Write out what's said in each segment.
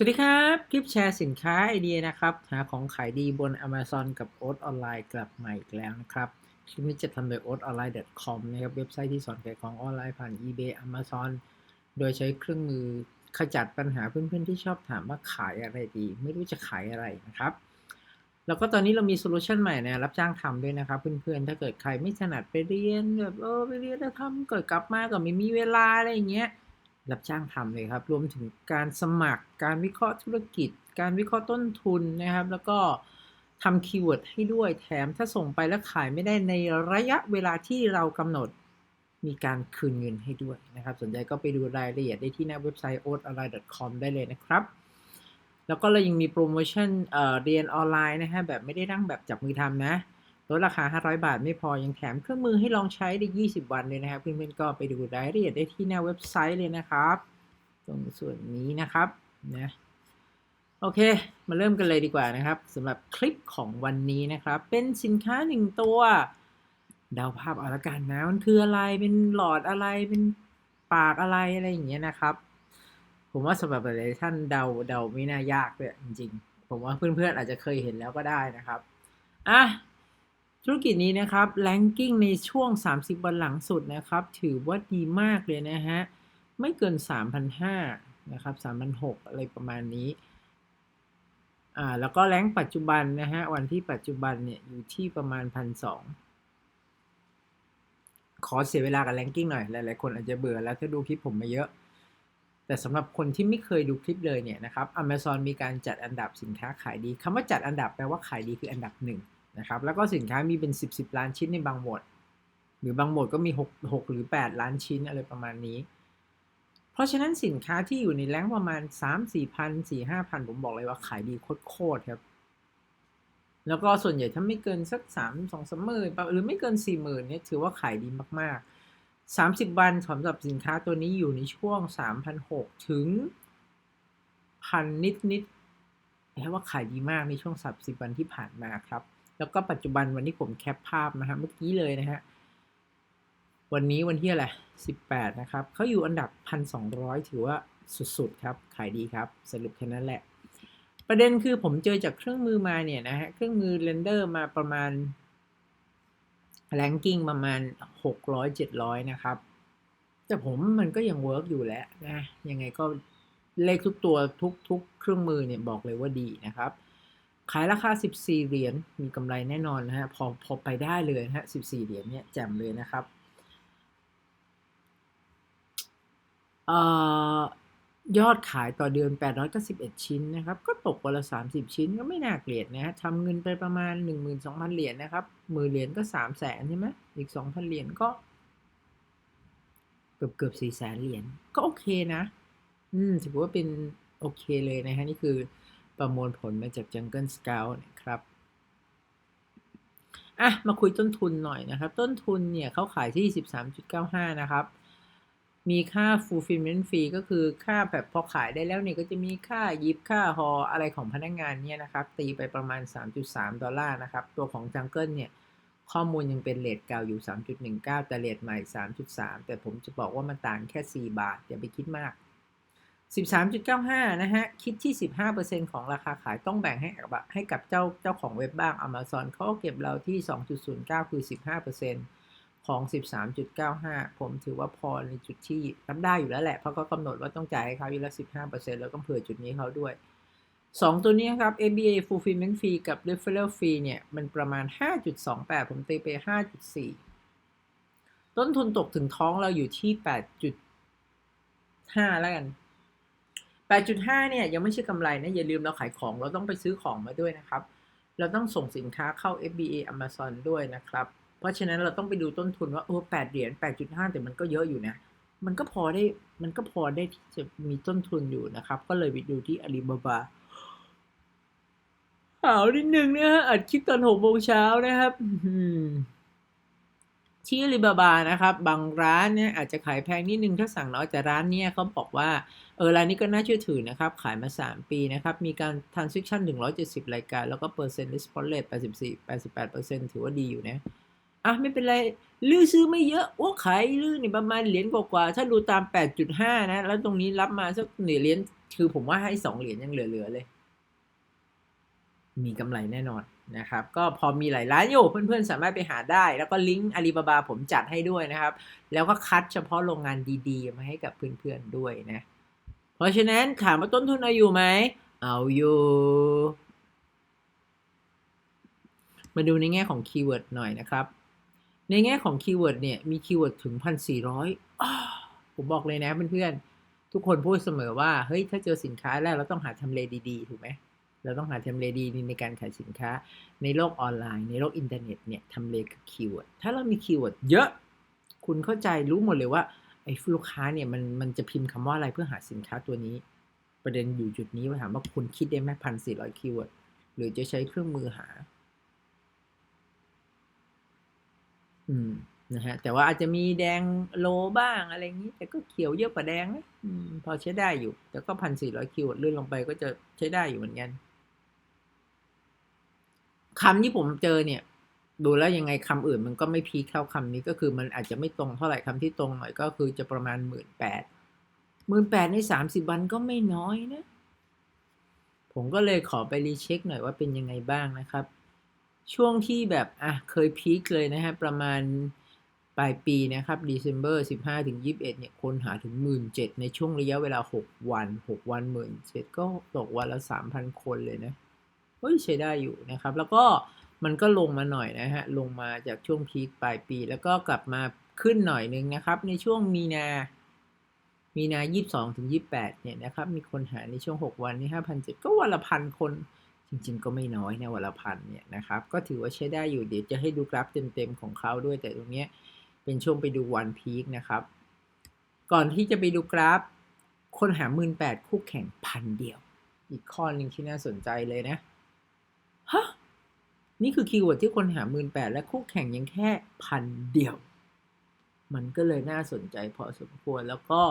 สวัสดีครับ คลิปแชร์สินค้าไอเดียนะครับ หาของขายดีบน Amazon กับโอ๊ตออนไลน์กลับมาอีกแล้วนะครับ คลิปนี้จะทำโดย oatonline.com นะครับ เว็บไซต์ที่สอนขายของออนไลน์ผ่าน eBay Amazon โดยใช้เครื่องมือขจัดปัญหาเพื่อนๆที่ชอบถามว่าขายอะไรดี ไม่รู้จะขายอะไรนะครับ แล้วก็ตอนนี้เรามีโซลูชันใหม่นะรับจ้างทำด้วยนะครับ เพื่อนๆ ถ้าเกิดใครไม่ถนัดไปเรียนแบบเออไปเรียนแล้วทำเกิดกลับมาก็ไม่มีเวลาอะไรอย่างเงี้ย รับจ้างทำเลยครับ รวมถึงการสมัคร การวิเคราะห์ธุรกิจ การวิเคราะห์ต้นทุนนะครับ แล้วก็ทำคีย์เวิร์ดให้ด้วยแถมถ้าส่งไปแล้วขายไม่ได้ในระยะเวลาที่เรากำหนดมีการคืนเงินให้ด้วยนะครับ สนใจก็ไปดูรายละเอียดได้ที่หน้าเว็บไซต์ o a t o n l i n e c o m ได้เลยนะครับ แล้วก็เรายังมีโปรโมชั่นเเรียนออนไลน์นะฮะแบบไม่ได้นั่งแบบจับมือทำนะ ลดราคา 500 บาทไม่พอ ยังแถมเครื่องมือให้ลองใช้ได้ 20 วันเลยนะครับ เพื่อนๆก็ไปดูรายละเอียดได้ที่หน้าเว็บไซต์เลยนะครับ ตรงส่วนนี้นะครับนะโอเค มาเริ่มกันเลยดีกว่านะครับสำหรับคลิปของวันนี้นะครับ เป็นสินค้าหนึ่งตัวเดาภาพเอาละกันนะมันคืออะไรเป็นหลอดอะไรเป็นปากอะไรอะไรอย่างเงี้ยนะครับ ผมว่าสำหรับหลายท่านเดาเดาไม่น่ายากเลยจริงๆ ผมว่าเพื่อนๆอาจจะเคยเห็นแล้วก็ได้นะครับอะ ธุรกิจนี้นะครับแลนกิ้งในช่วง 30 วันหลังสุดนะครับ ถือว่าดีมากเลยนะฮะ ไม่เกิน 3,500นะครับ3,600 อะไรประมาณนี้ อ่า แล้วก็แรงปัจจุบันนะฮะ วันที่ปัจจุบันเนี่ยอยู่ที่ประมาณ 1,200 ขอเสียเวลากับแรงกิ้งหน่อย หลายๆ คนอาจจะเบื่อแล้วถ้าดูคลิปผมมาเยอะ แต่สำหรับคนที่ไม่เคยดูคลิปเลยเนี่ยนะครับ Amazon มีการจัดอันดับสินค้าขายดีคำว่าจัดอันดับแปลว่าขายดีคืออันดับหนึ่ง นะครับแล้วก็สินค้ามีเป็น 10 10 ล้านชิ้นในบางหมวด หรือบางหมวดก็มี 6 6 หรือ 8 ล้านชิ้นอะไรประมาณนี้ เพราะฉะนั้นสินค้าที่อยู่ในแรงประมาณ 3 4พัน4 5พันผมบอกเลยว่าขายดีโคตรครับ แล้วก็ส่วนใหญ่ถ้าไม่เกินสัก 3 2 3หมื่นหรือไม่เกิน 4 0,000เนี่ยถือว่าขายดีมากๆ30 วันสำหรับสินค้าตัวนี้อยู่ในช่วง 3,600 ถึงพันนิดนิดแปลว่าขายดีมากในช่วง 30 วันที่ผ่านมาครับ แล้วก็ปัจจุบันวันที่ผมแคปภาพนะฮะเมื่อกี้เลยนะฮะวันนี้วันที่อะไร 18 นะครับ เขาอยู่อันดับ 1,200 ถือว่าสุดๆครับ ขายดีครับ สรุปแค่นั้นแหละ ประเด็นคือผมเจอจากเครื่องมือมาเนี่ยนะฮะ เครื่องมือเรนเดอร์มาประมาณแรงกิ้งประมาณ 600 700 นะครับ แต่ผมมันก็ยังเวิร์กอยู่แล้วนะ ยังไงก็เลขทุกตัวทุกทุกเครื่องมือเนี่ยบอกเลยว่าดีนะครับ ขายราคา 14 เหรียญ มีกำไรแน่นอนนะฮะ พอพอไปได้เลยนะฮะ 14 เหรียญเนี่ยแจ่มเลยนะครับอยอดขายต่อเดือน 891 ชิ้นนะครับ ก็ตกวันละ 30 ชิ้นก็ไม่น่าเกลียดนะฮะทำเงินไปประมาณ 12,000 เหรียญนะครับมือเหรียญก็ 3 0 0แสนใช่ไหมอีก 2,000 เหรียญก็ เกือบเกือบ4แสนเหรียญ ก็โอเคนะ อืม ถือว่าเป็นโอเคเลยนะฮะ นี่คือ ประมวลผลมาจาก Jungle Scout นะครับอะมาคุยต้นทุนหน่อยนะครับ ต้นทุนเนี่ยเขาขายที่ 13.95 นะครับ มีค่า fulfillment fee ก็คือค่าแบบพอขายได้แล้วเนี่ยก็จะมีค่ายิบค่าฮออะไรของพนักงงานเนี่ยนะครับ ตีไปประมาณ 3.3 ดอลลาร์นะครับ ตัวของ Jungle เนี่ยข้อมูลยังเป็นเลทเก่าอยู่ 3.19 แต่เลทใหม่ 3.3 แต่ผมจะบอกว่ามันต่างแค่ 4 บาท อย่าไปคิดมาก 13.95 นะฮะ คิดที่ 15%ของราคาขายต้องแบ่งให้กับให้กับเจ้าเจ้าของเว็บบ้าง Amazon เขาเก็บเราที่ 2.09 คือ 15%ของ 13.95 ผมถือว่าพอในจุดที่รับได้อยู่แล้วแหละ เพราะก็กำหนดว่าต้องจ่ายให้เขาอยู่ละ15%แล้วก็เผื่อจุดนี้เขาด้วย 2 ตัวนี้ครับ ABA fulfillment fee กับ referral fee เนี่ย มันประมาณ 5.28 ผมตีไป 5.4 ต้นทุนตกถึงท้องเราอยู่ที่ 8.5 แล้วกัน 8.5เนี่ยยังไม่ใช่กำไรนะ อย่าลืมเราขายของเราต้องไปซื้อของมาด้วยนะครับ เราต้องส่งสินค้าเข้า FBA Amazon ด้วยนะครับ เพราะฉะนั้นเราต้องไปดูต้นทุนว่าโอ้8เหรียญ8.5 แต่มันก็เยอะอยู่นะ มันก็พอได้มันก็พอได้ที่จะมีต้นทุนอยู่นะครับ ก็เลยไปดูที่อาลีบาบาหาวนิดนึงนะฮะอัดคลิปตอนหกโมงเช้านะครับ ที่ลีบาบานะครับ บางร้านเนี่ยอาจจะขายแพงนิดนึงถ้าสั่งน้อยแต่ร้านเนี่ยเขาบอกว่าเออร้ายนี้ก็น่าเชื่อถือนะครับ ขายมา 3 ปีนะครับ มีการ transaction 170 รายการ แล้วก็เปอร์เซ็นต์ response rate 84 88%ถือว่าดีอยู่นะ อะ ไม่เป็นไร ลื้อซื้อไม่เยอะ โอ้ขายลื้อนี่ประมาณเหรียญกว่าๆถ้าดูตาม 8.5 นะ แล้วตรงนี้รับมาสักหนึ่งเหรียญคือผมว่าให้สองเหรียญยังเหลือ ๆ เลย มีกำไรแน่นอนนะครับ ก็พอมีหลายร้านอยู่เพื่อนๆ สามารถไปหาได้ แล้วก็ลิงก์อาลีบาบาผมจัดให้ด้วยนะครับ แล้วก็คัดเฉพาะโรงงานดีๆ มาให้กับเพื่อนๆด้วยนะ เพราะฉะนั้นถามว่าต้นทุนเอาอยู่ไหม เอาอยู่ มาดูในแง่ของคีย์เวิร์ดหน่อยนะครับ ในแง่ของคีย์เวิร์ดเนี่ยมีคีย์เวิร์ดถึงพันสี่ร้อยผมบอกเลยนะเพื่อนๆ ทุกคนพูดเสมอว่าเฮ้ยถ้าเจอสินค้าแล้วเราต้องหาทำเลดีๆ ถูกไหม เราต้องหาทำเลดีในการขายสินค้า ในโลกออนไลน์ ในโลกอินเทอร์เน็ตเนี่ยทำเลคือคีย์เวิร์ดถ้าเรามีคีย์เวิร์ดเยอะคุณเข้าใจรู้หมดเลยว่าไอ้ลูกค้าเนี่ยมันมันจะพิมพ์คำว่าอะไรเพื่อหาสินค้าตัวนี้ ประเด็นอยู่จุดนี้ว่าถามว่าคุณคิดได้ไหมพันสี่ร้อยคีย์เวิร์ดหรือจะใช้เครื่องมือหา อืมนะฮะแต่ว่าอาจจะมีแดงโลบ้างอะไรอย่างนี้ แต่ก็เขียวเยอะกว่าแดงนะพอใช้ได้อยู่ แต่ก็พันสี่ร้อยคิวเลื่อนลงไปก็จะใช้ได้อยู่เหมือนกัน คำที่ผมเจอเนี่ย ดูแล้วยังไงคำอื่นมันก็ไม่พีคเท่าคำนี้ก็คือมันอาจจะไม่ตรงเท่าไหร่คำที่ตรงหน่อยก็คือจะประมาณหมื่นแปดหมื่นแปดในสามสิบวันก็ไม่น้อยนะ ผมก็เลยขอไปรีเช็คหน่อยว่าเป็นยังไงบ้างนะครับ ช่วงที่แบบอะเคยพีคเลยนะฮะประมาณปลายปีนะครับ December 15ถึง21เนี่ย คนหาถึง 17,000 ในช่วงระยะเวลา 6 วัน 6 วัน 17,000 ก็ตกวันละ 3,000 คนเลยนะ เฮ้ยใช้ได้อยู่นะครับ แล้วก็มันก็ลงมาหน่อยนะฮะ ลงมาจากช่วงพีคปลายปี แล้วก็กลับมาขึ้นหน่อยนึงนะครับ ในช่วงมีนามีนา 22 ถึง 28 เนี่ยนะครับ มีคนหาในช่วง 6 วันนี่5,700ก็วันละพันคน จริงๆ ก็ไม่น้อยนะวันละพันเนี่ยนะครับ ก็ถือว่าใช้ได้อยู่ เดี๋ยวจะให้ดูกราฟเต็มๆ ของเขาด้วย แต่ตรงเนี้ยเป็นช่วงไปดูวันพีคนะครับ ก่อนที่จะไปดูกราฟ คนหาหมื่นแปดคู่แข่งพันเดียว อีกข้อหนึ่งที่น่าสนใจเลยนะ นี่คือคีย์เวิร์ดที่คนหาหมื่นแปดและคู่แข่งยังแค่พันเดียว มันก็เลยน่าสนใจพอสมควรแล้วก็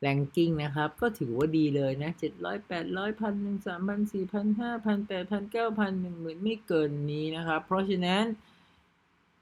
แรงกิ้งนะครับ ก็ถือว่าดีเลยนะเจ็ดร้อยแปดร้อยพันหนึ่งสามพันสี่พันห้าพันแปดพันเก้าพันหนึ่งหมื่นไม่เกินนี้นะครับ เพราะฉะนั้น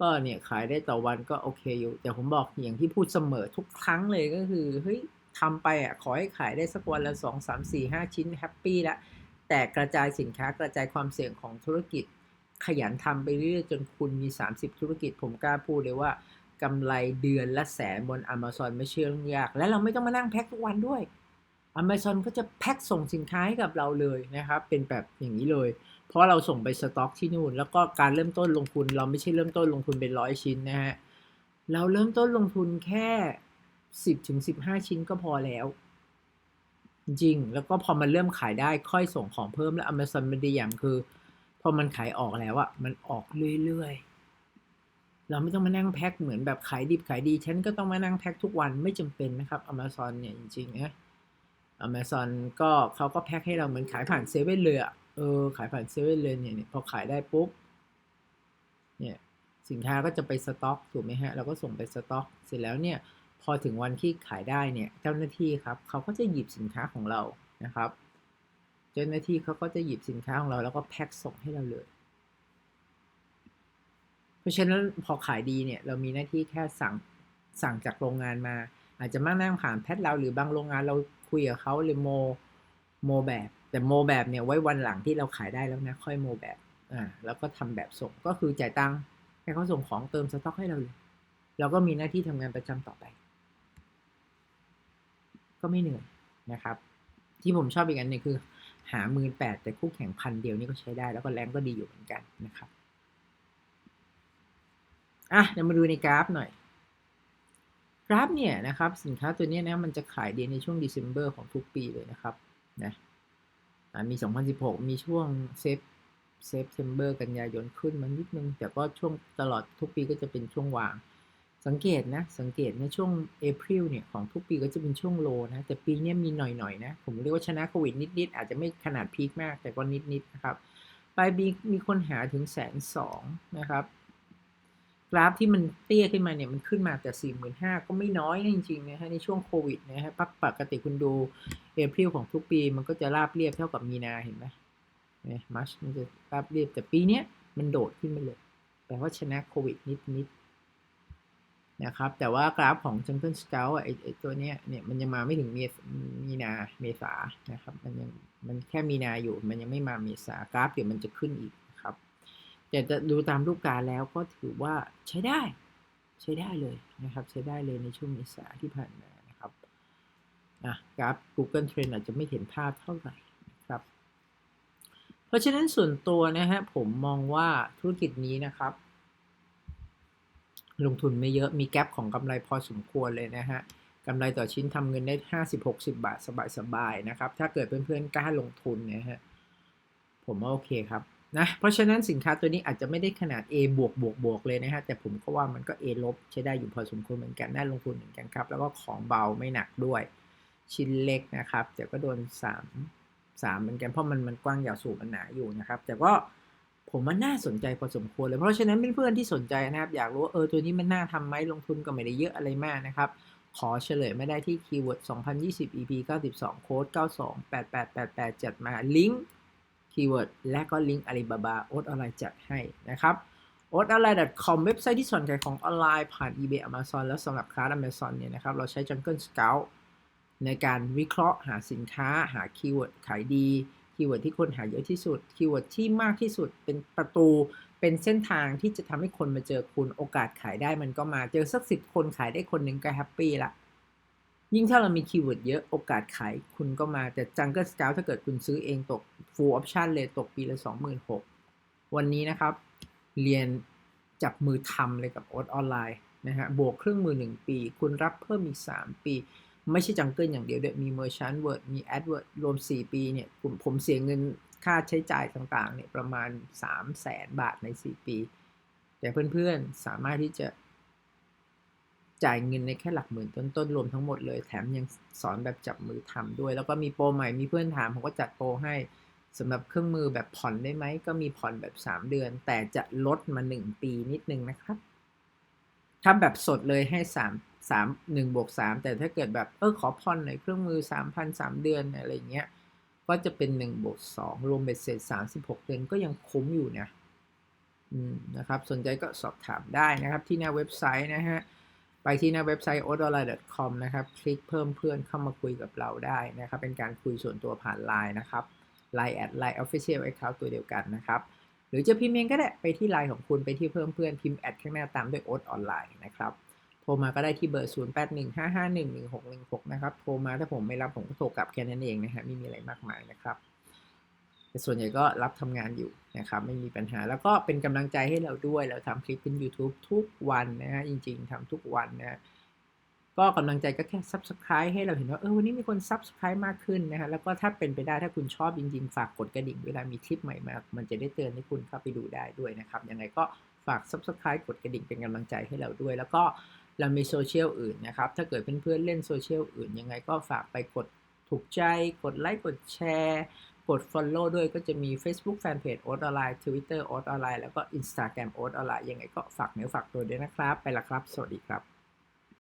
ก็เนี่ยขายได้ต่อวันก็โอเคอยู่ แต่ผมบอกอย่างที่พูดเสมอทุกครั้งเลยก็คือเฮ้ยทำไปอะขอให้ขายได้สักวันละสองสามสี่ห้าชิ้นแฮปปี้ละแต่กระจายสินค้ากระจายความเสี่ยงของธุรกิจ ขยันทำไปเรื่อยๆจนคุณมี 30 ธุรกิจ ผมกล้าพูดเลยว่ากำไรเดือนละแสนบน Amazon ไม่ใช่เรื่องยาก และเราไม่ต้องมานั่งแพ็คทุกวันด้วย Amazon ก็จะแพ็คส่งสินค้าให้กับเราเลยนะครับ เป็นแบบอย่างนี้เลย เพราะเราส่งไปสต็อกที่นู่น แล้วก็การเริ่มต้นลงทุน เราไม่ใช่เริ่มต้นลงทุนเป็นร้อยชิ้นนะฮะเราเริ่มต้นลงทุนแค่ 10ถึง15 ชิ้นก็พอแล้ว จริงแล้วก็พอมันเริ่มขายได้ค่อยส่งของเพิ่มแล้ว Amazon มันดีอย่างคือ อมันขายออกแล้วอะมันออกเรื่อยๆ เราไม่ต้องมานั่งแพ็คเหมือนแบบขายดิบขายดี ฉันก็ต้องมานั่งแพ็คทุกวันไม่จำเป็นนะครับ Amazon เนี่ยจริงๆนะ Amazon ก็เขาก็แพ็คให้เราเหมือนขายผ่านเซเว่นเลยอะเออขายผ่านเซเว่นเลยเนี่ยพอขายได้ปุ๊บเนี่ยสินค้าก็จะไปสต็อกถูกไหมฮะเราก็ส่งไปสต็อก เสร็จแล้วเนี่ยพอถึงวันที่ขายได้เนี่ยเจ้าหน้าที่ครับเขาก็จะหยิบสินค้าของเรานะครับ จ้าหน้าที่เขาก็จะหยิบสินค้าของเราแล้วก็แพ็คส่งให้เราเลย เพราะฉะนั้นพอขายดีเนี่ย เรามีหน้าที่แค่สั่งสั่งจากโรงงานมา อาจจะมานั่งผ่านแพทเราหรือบางโรงงานเราคุยกับเขาเลยโมโมแบบ แต่โมแบบเนี่ยไว้วันหลังที่เราขายได้แล้วนะ ค่อยโมแบบอ่าแล้วก็ทำแบบส่งก็คือจ่ายตังค์ให้เขาส่งของเติมสต็อกให้เราเลยเราก็มีหน้าที่ทำงานประจำต่อไป ก็ไม่เหนื่อยนะครับ ที่ผมชอบอีกอันหนึ่งคือ หาหมื่นแปดแต่คู่แข่งพันเดียวนี่ก็ใช้ได้ แล้วก็แรงก็ดีอยู่เหมือนกันนะครับอะเดี๋ยวมาดูในกราฟหน่อยกราฟเนี่ยนะครับสินค้าตัวนี้นะมันจะขายดีในช่วง December ของทุกปีเลยนะครับนะมี 2016 มีช่วงเซฟเซฟเทมเบอร์กันยายนขึ้นมานิดนึง แต่ก็ช่วงตลอดทุกปีก็จะเป็นช่วงวาง สังเกตนะ สังเกตในช่วงเอพริลเนี่ยของทุกปีก็จะเป็นช่วงโลนะ แต่ปีนี้มีหน่อยๆนะ ผมเรียกว่าชนะโควิดนิดๆ อาจจะไม่ขนาดพีคมาก แต่ก็นิดๆนะครับ ปลายปีมีคนหาถึงแสนสองนะครับ กราฟที่มันเตี้ยขึ้นมาเนี่ยมันขึ้นมาแต่สี่หมื่นห้าก็ไม่น้อยนะจริงๆนะฮะในช่วงโควิดนะฮะปกติคุณดูเอพริลของทุกปีมันก็จะราบเรียบเท่ากับมีนาเห็นไหมเนี่ยมัชมันจะราบเรียบแต่ปีนี้มันโดดขึ้นมาเลยแปลว่าชนะโควิดนิดๆ นะครับ แต่ว่ากราฟของ Jungle Scout ไอไอตัวเนี้ยเนี่ยมันยังมาไม่ถึงเมีนาเมษานะครับ มันยังมันแค่มีนาอยู่ มันยังไม่มาเมษากราฟเดี๋ยวมันจะขึ้นอีกครับ แต่จะดูตามรูปการแล้วก็ถือว่าใช้ได้ ใช้ได้เลยนะครับ ใช้ได้เลยในช่วงเมษาที่ผ่านมานะครับอะกราฟ Google Trend อาจจะไม่เห็นภาพเท่าไหร่ครับ เพราะฉะนั้นส่วนตัวนะฮะผมมองว่าธุรกิจนี้นะครับ ลงทุนไม่เยอะมีแกลบของกำไรพอสมควรเลยนะฮะกำไรต่อชิ้นทำเงินได้ 50-60 บาทสบายๆนะครับ ถ้าเกิดเพื่อนๆกล้าลงทุนนี่ยฮะผมว่าโอเคครับนะเพราะฉะนั้นสินค้าตัวนี้อาจจะไม่ได้ขนาด A บวกบวกบวกเลยนะฮะแต่ผมก็ว่ามันก็ A ลบใช้ได้อยู่พอสมควรเหมือนกันน่าลงทุนเหมือนกันครับ แล้วก็ของเบาไม่หนักด้วย ชิ้นเล็กนะครับแต่ก็โดน 3 3เหมือนกันเพราะมันมันกว้างยาวสูงมันหนาอยู่นะครับ แต่ก็ ผมว่าน่าสนใจพอสมควรเลย เพราะฉะนั้นเพื่อนๆที่สนใจนะครับ อยากรู้ว่าเออตัวนี้มันน่าทำไหมลงทุนก็ไม่ได้เยอะอะไรมากนะครับ ขอเฉลยไม่ได้ที่คีย์เวิร์ด2020 EP 92 โค้ด92 8888 จัดมาลิงก์คีย์เวิร์ดและก็ลิงก์อาลีบาบาโอ๊ตออนไลน์จัดให้นะครับ o t o n l i n e c o m เว็บไซต์ที่สอนขายของออนไลน์ผ่าน eBay Amazon แล้วสำหรับค้า Amazon เนี่ยนะครับ เราใช้ Jungle Scout ในการวิเคราะห์หาสินค้าหาคีย์เวิร์ดขายดี คีย์เวิร์ดที่คนหาเยอะที่สุด คีย์เวิร์ดที่มากที่สุด เป็นประตู เป็นเส้นทางที่จะทำให้คนมาเจอคุณ โอกาสขายได้มันก็มา เจอสักสิบคนขายได้คนหนึ่งก็แฮปปี้ละ ยิ่งถ้าเรามีคีย์เวิร์ดเยอะ โอกาสขายคุณก็มา แต่ Jungle Scout ถ้าเกิดคุณซื้อเองตก full option เลยตกปีละ 26,000 วันนี้นะครับ เรียนจับมือทำเลยกับโอ๊ตออนไลน์นะฮะ บวกเครื่องมือ 1 ปี คุณรับเพิ่มอีก 3 ปี ไม่ใช่จังเกิลอย่างเดียวด้วยมี Merchant Word มี AdWord รวม 4 ปีเนี่ยผมผมเสียเงินค่าใช้จ่ายต่างๆเนี่ยประมาณ 3 0 0แสนบาทใน 4 ปี แต่เพื่อนๆ สามารถที่จะจ่ายเงินในแค่หลักหมื่นต้นๆ รวมทั้งหมดเลย แถมยังสอนแบบจับมือทำด้วย แล้วก็มีโปรใหม่มีเพื่อนถามผมก็จัดโปรให้สำหรับเครื่องมือแบบผ่อนได้ไหม ก็มีผ่อนแบบ 3 เดือน แต่จะลดมา 1 ปีนิดนึงนะครับ ถ้าแบบสดเลยให้ 3 3 1บวก3แต่ถ้าเกิดแบบเออขอผ่อนหน่อยเครื่องมือ3,000 3เดือนอะไรเงี้ยก็จะเป็น1บวก2รวมเบ็ดเสร็จ36เดือนก็ยังคุ้มอยู่นะอืมนะครับสนใจก็สอบถามได้นะครับที่หน้าเว็บไซต์นะฮะไปที่หน้าเว็บไซต์ o d o l i c o m นะครับ คลิกเพิ่มเพื่อนเข้ามาคุยกับเราได้นะครับ เป็นการคุยส่วนตัวผ่าน Line นะครับ Line แอด Line Official Account ตัวเดียวกันนะครับ หรือจะพิมพ์เองก็ได้ไปที่ Line ของคุณไปที่เพิ่มเพื่อนพิมพ์แอดข้างหน้าตามด้วยโอ๊ตออนไลน์นะครับ รมาก็ได้ที่เบอร์ 0815511616 นะครับ โทรมาถ้าผมไม่รับผมก็โทรกลับแค่นั้นเองนะฮะไม่มีอะไรมากมายนะครับ แต่ส่วนใหญ่ก็รับทำงานอยู่นะครับ ไม่มีปัญหาแล้วก็เป็นกำลังใจให้เราด้วย เราทำคลิปเป็น YouTube ทุกวันนะฮะ จริงๆทำทุกวันนะ ก็กำลังใจก็แค่ Subscribe ให้เราเห็นว่าเออวันนี้มีคน Subscribe มากขึ้นนะฮะ แล้วก็ถ้าเป็นไปได้ถ้าคุณชอบจริงๆ ฝากกดกระดิ่งเวลามีคลิปใหม่มา มันจะได้เตือนให้คุณเข้าไปดูได้ด้วยนะครับ ยังไงก็ฝาก Subscribe กดกระดิ่งเป็นกำลังใจให้เราด้วย แล้วก็ เรามีโซเชียลอื่นนะครับ ถ้าเกิดเพื่อนๆเล่นโซเชียลอื่นยังไงก็ฝากไปกดถูกใจ กดไลค์ กดแชร์ กด Follow ด้วยก็จะมี Facebook Fanpage โอ๊ตออนไลน์ Twitter โอ๊ตออนไลน์แล้วก็ Instagram โอ๊ตออนไลน์ยังไงก็ฝากเนื้อฝากตัวด้วยนะครับ ไปละครับ สวัสดีครับ